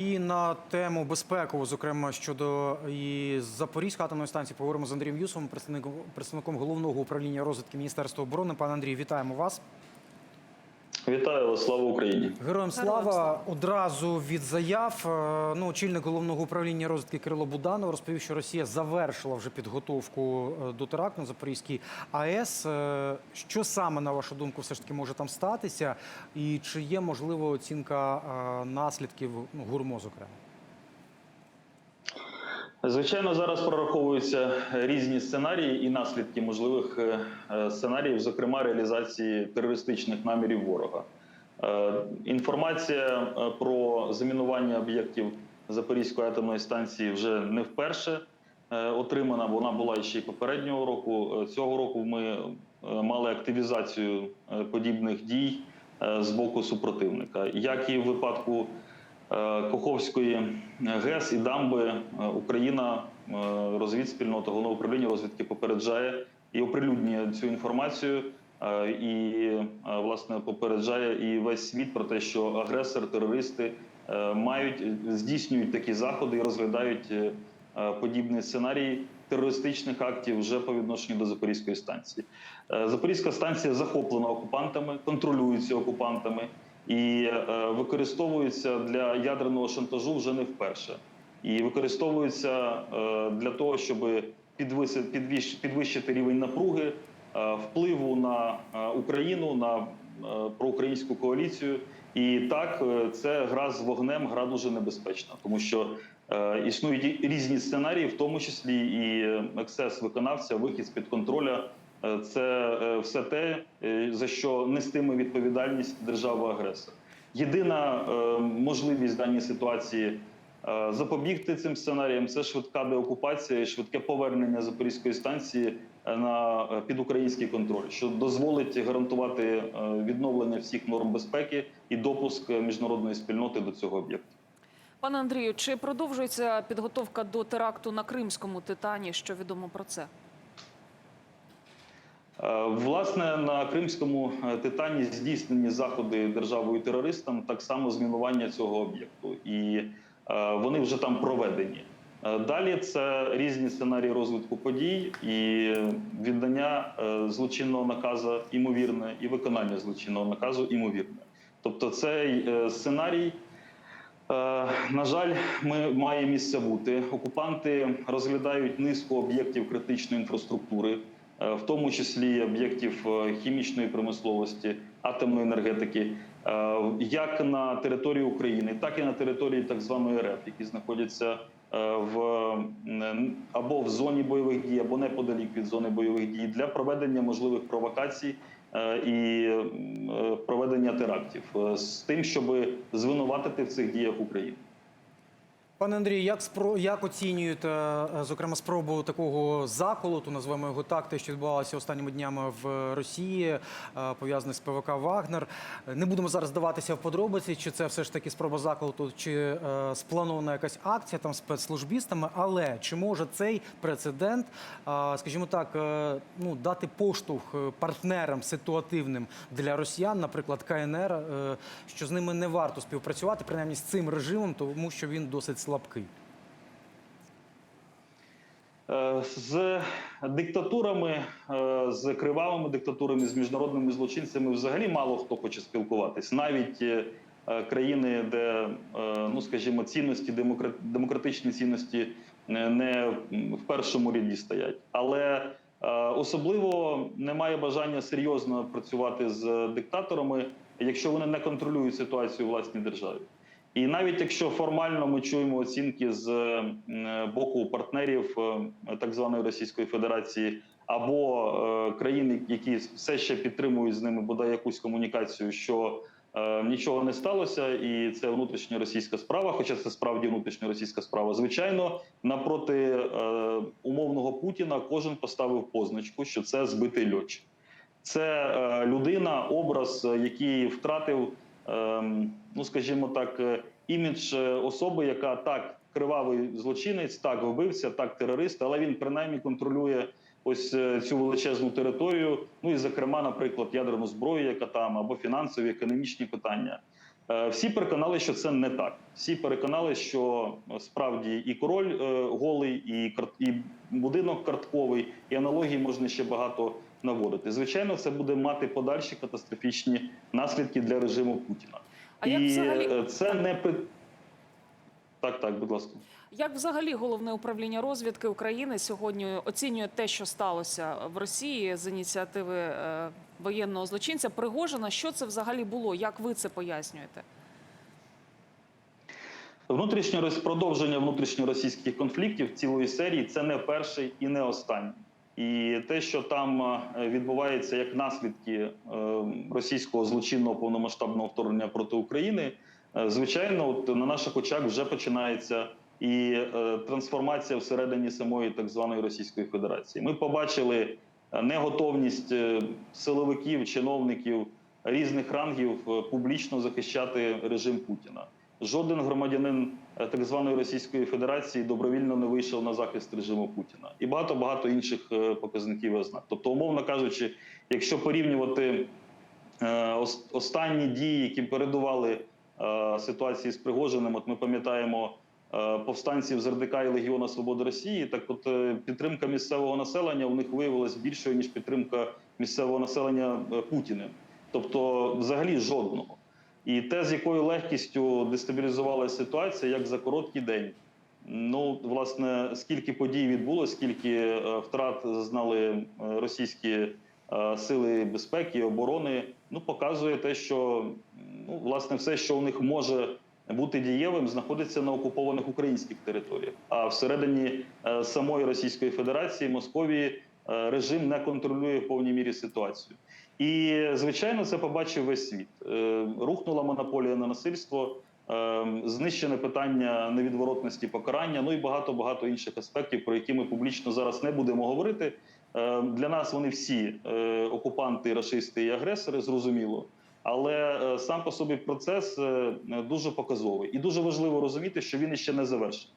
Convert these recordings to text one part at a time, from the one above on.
І на тему безпекову, зокрема щодо і Запорізької атомної станції, поговоримо з Андрієм Юсовим, представником, представником головного управління розвитки Міністерства оборони. Пане Андрій, вітаємо вас. Вітаю вас, слава Україні. Героям слава одразу від заяв. е, Ну, очільник головного управління розвідки Кирило Буданов розповів, що Росія завершила вже підготовку е, до теракту на Запорізькій АЕС. Е, Що саме на вашу думку, все ж таки може там статися, і чи є можливо оцінка наслідків ну, гурмо, зокрема? Звичайно, зараз прораховуються різні сценарії і наслідки можливих е, е, сценаріїв, зокрема реалізації терористичних намірів ворога. Е, Інформація про замінування об'єктів Запорізької атомної станції вже не вперше отримана. Вона була ще й попереднього року. Цього року ми мали активізацію подібних дій з боку супротивника, як і в випадку. Е, Коховської ГЕС і дамби е, Україна е, розвідспільнота головного управління розвідки попереджає і оприлюднює цю інформацію. е, І е, власне попереджає і весь світ про те, що агресор, терористи е, мають здійснюють такі заходи і розглядають е, е, подібні сценарії терористичних актів вже по відношенню до Запорізької станції. Е, Запорізька станція захоплена окупантами, контролюється окупантами і е, використовується для ядерного шантажу вже не вперше. І використовується е, для того, щоб підвищити рівень напруги, е, впливу на Україну, на проукраїнську коаліцію. І так, це гра з вогнем, гра дуже небезпечна, тому що існують різні сценарії, в тому числі і ексцес виконавця, вихід з під контроля. Е, Це е, все те, е, за що нестиме відповідальність держава-агресор. Єдина можливість в даній ситуації запобігти цим сценаріям це швидка деокупація швидке повернення Запорізької станції на під український контроль, що дозволить гарантувати відновлення всіх норм безпеки і допуск міжнародної спільноти до цього об'єкту. Пане Андрію, чи продовжується підготовка до теракту на Кримському титані? Що відомо про це? Е, Власне, на Кримському е, титані здійснені заходи державою терористам, так само змінування цього об'єкту, і е, вони вже там проведені. Далі це різні сценарії розвитку подій і віддання злочинного наказу імовірне, і виконання злочинного наказу імовірне. Тобто, цей сценарій. На жаль, ми має місце бути. Окупанти розглядають низку об'єктів критичної інфраструктури, в тому числі об'єктів е, хімічної промисловості, атомної енергетики, е, як на території України, так і на території так званої РФ, які знаходяться е, в або в зоні бойових дій, або неподалік від зони бойових дій для проведення можливих провокацій е, і е, проведення терактів е, з тим, щоб звинуватити в цих діях Україну. Пане Андрію, як спро як оцінюєте е, зокрема спробу такого заколоту, називаємо його так, те, що відбувалося останніми днями в Росії, е, пов'язане з ПВК Вагнер? Не будемо зараз здаватися в подробиці, чи це все ж таки спроба заколоту, чи е, спланована якась акція там спецслужбістами. Але чи може цей прецедент, скажімо так, ну дати поштовх партнерам ситуативним для росіян, наприклад, КНР, що з ними не варто співпрацювати, принаймні з цим режимом, тому що він досить слабкий. Е, З диктатурами, е, з кривавими диктатурами, з міжнародними злочинцями взагалі мало хто хоче спілкуватись. Навіть е, країни, де, ну скажімо, цінності, демокра- демократичні цінності не- в першому ряді стоять. Але особливо немає бажання серйозно працювати з диктаторами, якщо вони не контролюють ситуацію у власній державі. І навіть якщо формально ми чуємо оцінки з е, боку партнерів е, так званої Російської Федерації або е, країн, які все ще підтримують з ними бодай якусь комунікацію, що нічого не сталося, і це внутрішня російська справа, хоча це справді внутрішня російська справа. Звичайно, напроти умовного Путіна кожен поставив позначку, що це збитий льотчик. Це людина, образ, який втратив, ну скажімо так, е, імідж е, особи, яка так кривавий злочинець, так вбивця, так терорист, але він принаймні контролює ось е, цю величезну територію. Ну і зокрема, наприклад, ядерну зброю, яка там або фінансові, економічні питання. Всі переконали, що це не так. Всі переконали, що справді і король голий, і, і будинок картковий, і аналогії можна ще багато наводити. Звичайно, це буде мати подальші катастрофічні наслідки для режиму Путіна. А як і взагалі- е, це не так, так, будь ласка. Як взагалі головне управління розвідки України сьогодні оцінює те, що сталося в Росії з ініціативи е, воєнного злочинця Пригожина? Що це взагалі було? Як ви це пояснюєте? Внутрішнє роз- продовження внутрішньоросійських конфліктів цілої серії це не перший і не останній. І те, що там е, відбувається як наслідки е, російського злочинного повномасштабного вторгнення проти України, е, звичайно, от на наших очах вже починається і трансформація всередині самої так званої Російської Федерації. Ми побачили неготовність силовиків, чиновників різних рангів публічно захищати режим Путіна. Жоден громадянин е, так званої Російської Федерації добровільно не вийшов на захист режиму Путіна і багато багато інших е, показників ознак. Тобто, умовно кажучи, якщо порівнювати е, останні дії, які передували ситуації з Пригожиним, от ми пам'ятаємо повстанців з РДК і Легіона Свободи Росії, так от підтримка місцевого населення у них виявилась більшою ніж підтримка місцевого населення Путіним. Тобто, взагалі жодного. І те, з якою легкістю дестабілізувалася ситуація, як за короткий день. Ну, власне, скільки подій відбулося, скільки е, втрат зазнали е, російські е, сили безпеки і оборони, ну показує те, що ну, власне все, що у них може бути дієвим, знаходиться на окупованих українських територіях. А всередині самої Російської Федерації Московії режим не контролює в повній мірі ситуацію. І звичайно, це побачив весь світ. Е, Рухнула монополія на насильство, е, знищене питання невідворотності покарання. Ну і багато багато інших аспектів, про які ми публічно зараз не будемо говорити. Е, Для нас вони всі окупанти, рашисти і агресори, зрозуміло. Але сам по собі процес дуже показовий, і дуже важливо розуміти, що він іще не завершений.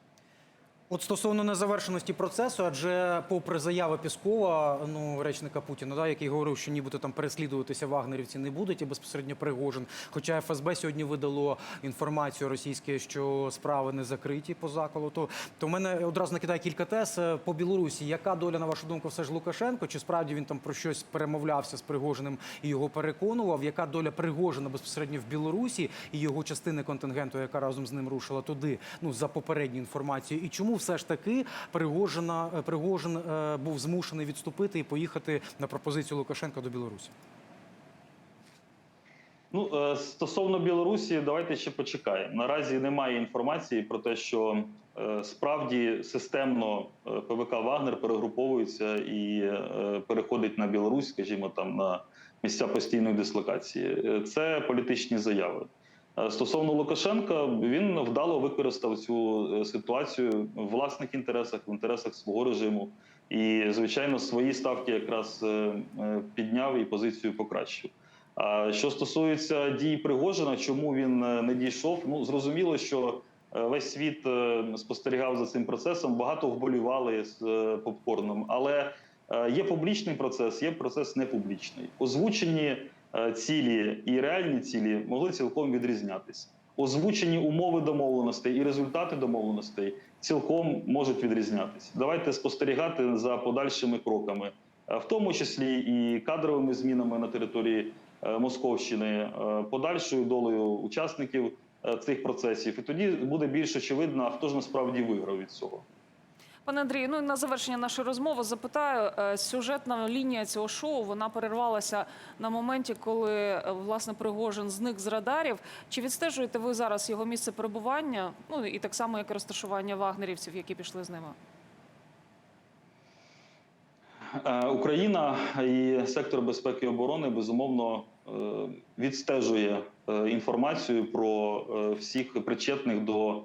От стосовно незавершеності процесу, адже попри заяви Піскова, ну речника Путіна, да, який говорив, що нібито там переслідуватися вагнерівці не будуть і безпосередньо Пригожин. Хоча ФСБ сьогодні видало інформацію російське, що справи не закриті по заколоту. То в мене одразу накидає кілька тез Е, по Білорусі. Яка доля, на вашу думку, все ж Лукашенко? Чи справді він там про щось перемовлявся з Пригожиним і його переконував? Яка доля Пригожина безпосередньо в Білорусі і його частини контингенту, яка разом з ним рушила туди? Ну за попередню інформацію, і чому все ж таки Пригожина е, Пригожин е, був змушений відступити і поїхати на пропозицію Лукашенка до Білорусі? Ну е, стосовно Білорусі, давайте ще почекаємо. Наразі немає інформації про те, що справді системно ПВК Вагнер перегруповується і переходить на Білорусь, скажімо, там на місця постійної дислокації. Це політичні заяви. Е, Стосовно Лукашенка, він вдало використав цю е, ситуацію в власних інтересах, в інтересах свого режиму. І, звичайно, свої ставки якраз е, підняв і позицію покращив. А що стосується дій Пригожина, чому він не дійшов? Ну зрозуміло, що весь світ спостерігав за цим процесом. Багато вболівали з попкорном, але є публічний процес, є процес непублічний. Озвучені цілі і реальні цілі могли цілком відрізнятися. Озвучені умови домовленостей і результати домовленостей цілком можуть відрізнятися. Давайте спостерігати за подальшими кроками, е, в тому числі і кадровими змінами на території е, Московщини, е, подальшою долею учасників е, цих процесів. І тоді буде більш очевидно, хто ж насправді виграв від цього. Пане Андрію, ну на завершення нашої розмови запитаю. е, Сюжетна лінія цього шоу вона перервалася на моменті, коли е, власне Пригожин зник з радарів. Чи відстежуєте ви зараз його місце перебування? Ну і так само, як і розташування вагнерівців, які пішли з ними? Е, Україна і сектор безпеки і оборони безумовно відстежує інформацію про всіх причетних до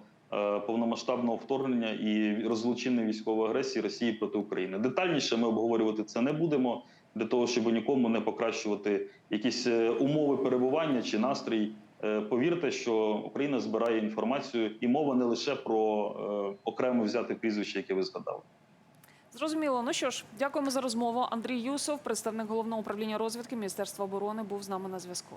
повномасштабного вторгнення і розлучинної військової агресії Росії проти України. Детальніше ми обговорювати це не будемо для того, щоб нікому не покращувати якісь е, умови перебування чи настрій. Е, Повірте, що Україна збирає інформацію, і мова не лише про е, окремо взяте прізвище, яке ви згадали. Зрозуміло. Ну що ж, дякуємо за розмову. Андрій Юсов, представник головного управління розвідки Міністерства оборони, був з нами на зв'язку.